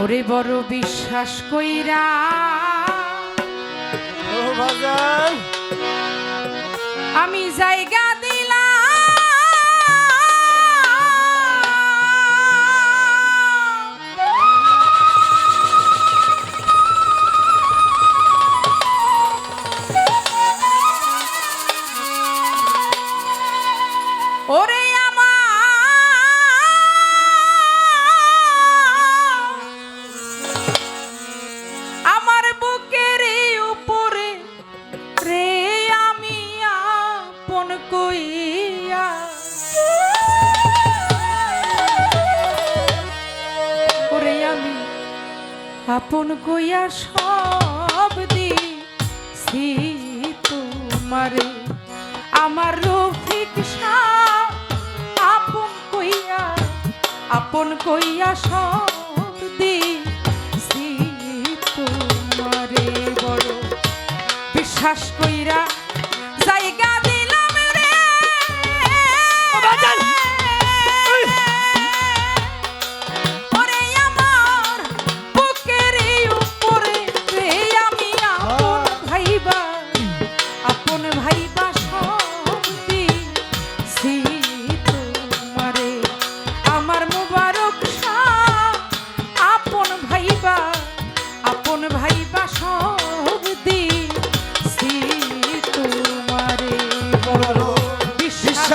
ওরে বড় বিশ্বাস কইরা। আমি জায়গা কইয়া। ওরে আমি আপন কইয়া সব দি সি তোমারে আমার রফিক আপন কইয়া আপন কইয়া সব দি সি তোমারে বড় বিশ্বাস কইরা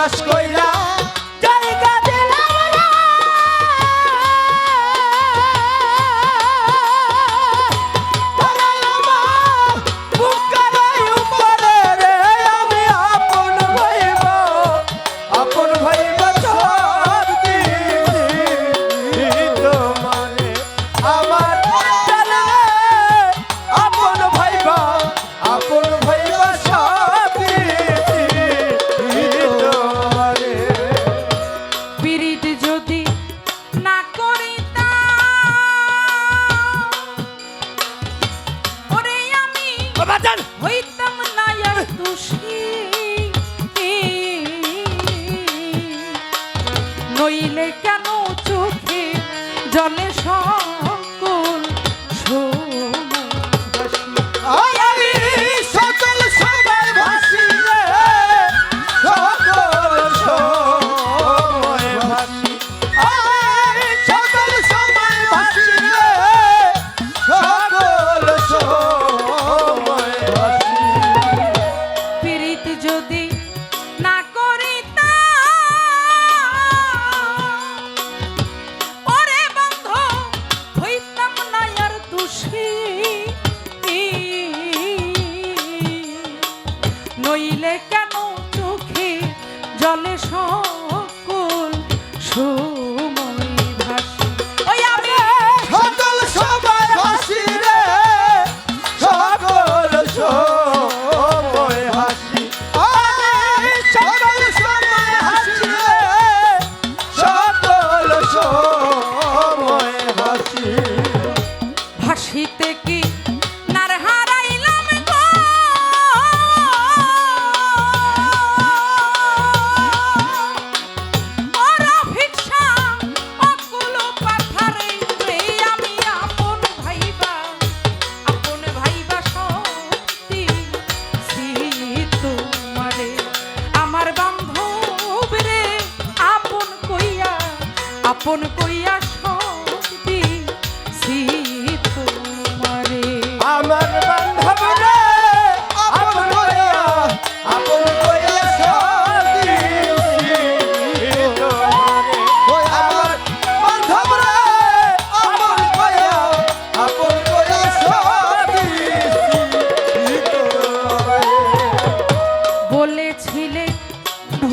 বিশ্বাস করি সব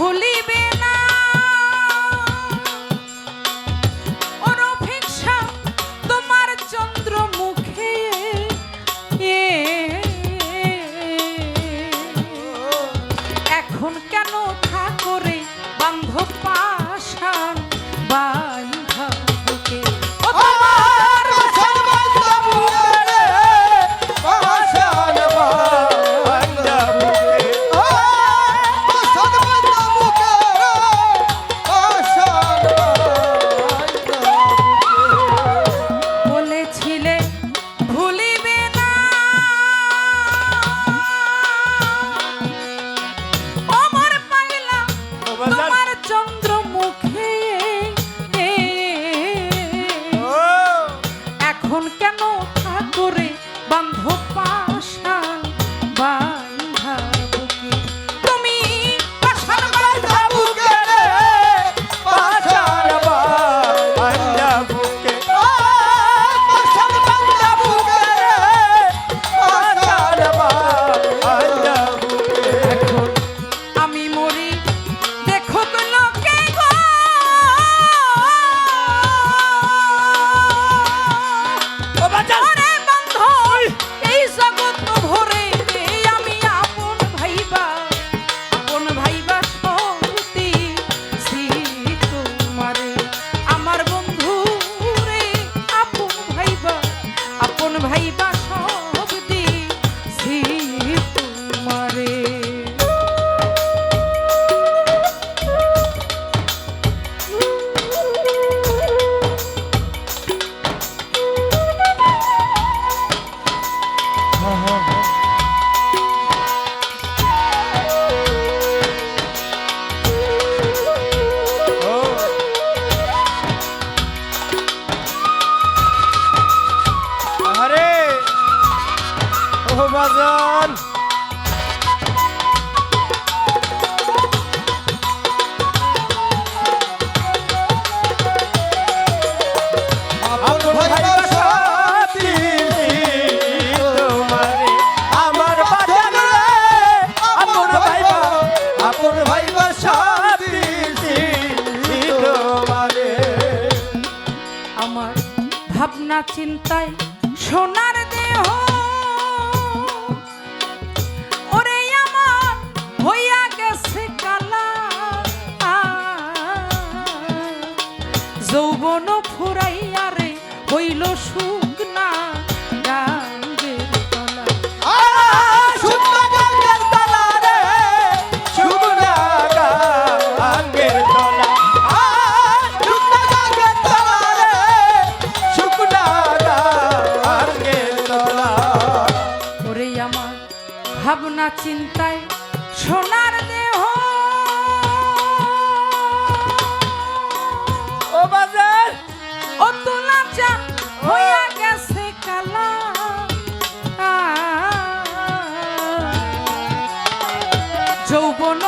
ভুলিবে না চিন্তায় সোনার দেহ। ওরে আমার হইয়া গেছে কালা। যৌবন ফুরাইয়া রে হইল সুর ভাবনা চিন্তায় সোনার দেহ। ও বাজার ও তোলা হইয়া গেছে কালা। যৌবন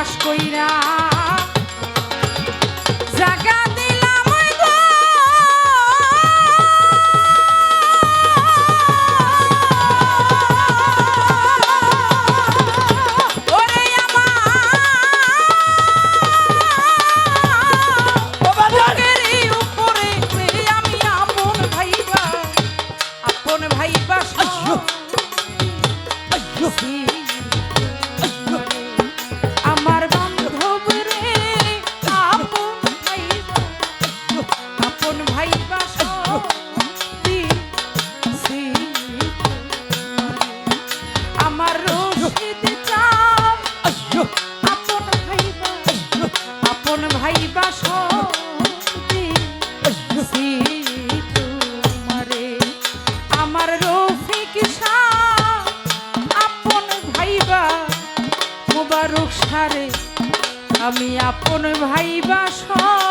বিশ্বাস কইরা আমি আপন ভাই বাসা